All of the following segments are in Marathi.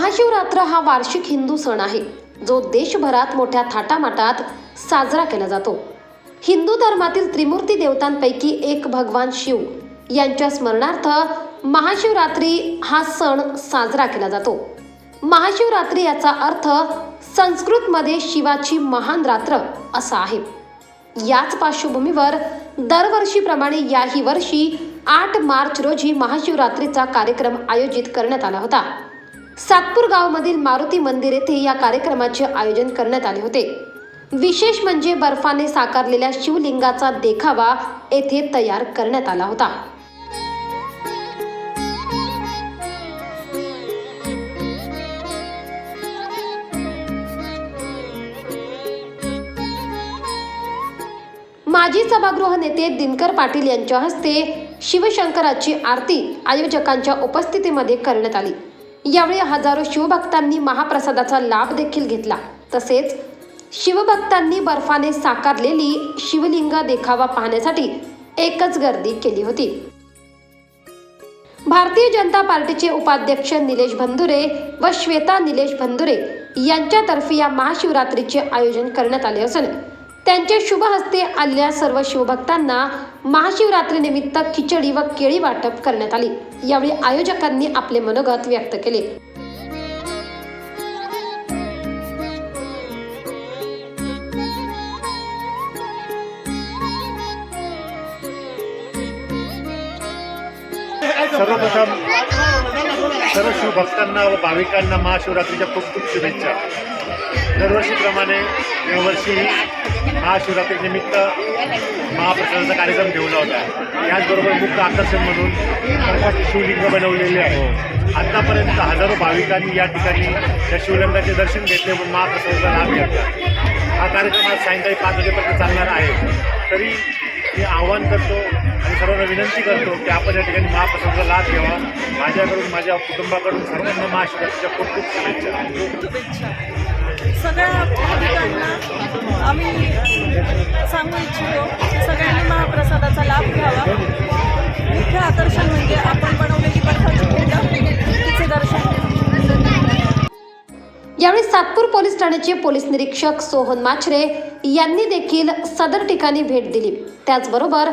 महाशिवरात्र हा वार्षिक हिंदू सण आहे. जो देशभरात मोठ्या थाटामाटात साजरा केला जातो. हिंदू धर्मातील त्रिमूर्ती देवतांपैकी एक भगवान शिव. यांच्या स्मरणार्थ महाशिवरात्री हा सण साजरा केला जातो. महाशिवरात्री याचा अर्थ संस्कृतमध्ये शिवाची महान रात्र असा आहे. याच पार्श्वभूमीवर दरवर्षीप्रमाणे याही वर्षी आठ मार्च रोजी महाशिवरात्रीचा कार्यक्रम आयोजित करण्यात आला होता. सातपूर गावमधील मारुती मंदिर येथे या कार्यक्रमाचे आयोजन करण्यात आले होते. विशेष म्हणजे बर्फाने साकारलेल्या शिवलिंगाचा देखावा येथे तयार करण्यात आला होता. माजी सभागृह नेते दिनकर पाटील यांच्या हस्ते शिवशंकराची आरती आयोजकांच्या उपस्थितीमध्ये करण्यात आली. यावेळी हजारो शिवभक्तांनी महाप्रसादाचा लाभ देखील घेतला. तसेच शिवभक्तांनी बर्फाने साकारलेली शिवलिंग देखावा पाहण्यासाठी एकच गर्दी केली होती. भारतीय जनता पार्टीचे उपाध्यक्ष निलेश भंदुरे व श्वेता निलेश भंदुरे यांच्यातर्फे या महाशिवरात्रीचे आयोजन करण्यात आले असून त्यांच्या शुभ हस्ते आलेल्या सर्व शिवभक्तांना महाशिवरात्रीनिमित्त खिचडी व केळी वाटप करण्यात आली. यावेळी आयोजकांनी आपले मनोगत व्यक्त केले. सर्वप्रथम सर्व शिवभक्तांना व भाविकांना महाशिवरात्रीच्या खूप खूप शुभेच्छा. दरवर्षीप्रमाणे यावर्षी महाशिवरात्रीनिमित्त महाप्रसादाचा कार्यक्रम ठेवला होता. याचबरोबर मुख्य आकर्षण म्हणून प्रकाश शिवलिंग बनवलेले आहे. आतापर्यंत हजारो भाविकांनी या ठिकाणी त्या शिवलिंगाचे दर्शन घेतले व महाप्रसादाचा लाभ घेतला. हा कार्यक्रम आज सायंकाळी पाच वाजेपर्यंत चालणार आहे. तरी मी आव्हान करतो आणि सर्वांना विनंती करतो की आपण या ठिकाणी महाप्रसादाचा लाभ घ्यावा. माझ्याकडून माझ्या कुटुंबाकडून सर्वांना महाशिवरात्रीच्या खूप खूप शुभेच्छा. सगळ्या भाविकांना आम्ही सांगू इच्छितो सगळ्यांनी महाप्रसादाचा लाभ घ्यावा. मुख्य आकर्षण म्हणजे आपण पोलीस ठाण्याचे पोलीस निरीक्षक सोहन माछरे यांनी देखील सदर ठिकाणी भेट दिली. त्याचबरोबर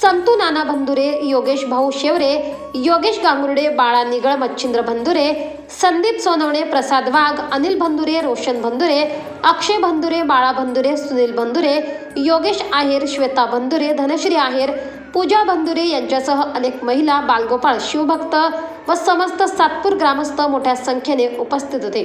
संतू नाना भंदुरे योगेश भाऊ शेवरे योगेश गांगुर्डे बाळा निगळ मच्छिंद्र भंदुरे संदीप सोनवणे प्रसाद वाघ अनिल भंदुरे रोशन भंदुरे अक्षय भंदुरे बाळा भंदुरे सुनील भंदुरे योगेश आहेर श्वेता भंदुरे धनश्री आहेर पूजा भंदुरे यांच्यासह अनेक महिला बालगोपाळ शिवभक्त व समस्त सातपूर ग्रामस्थ मोठ्या संख्येने उपस्थित होते.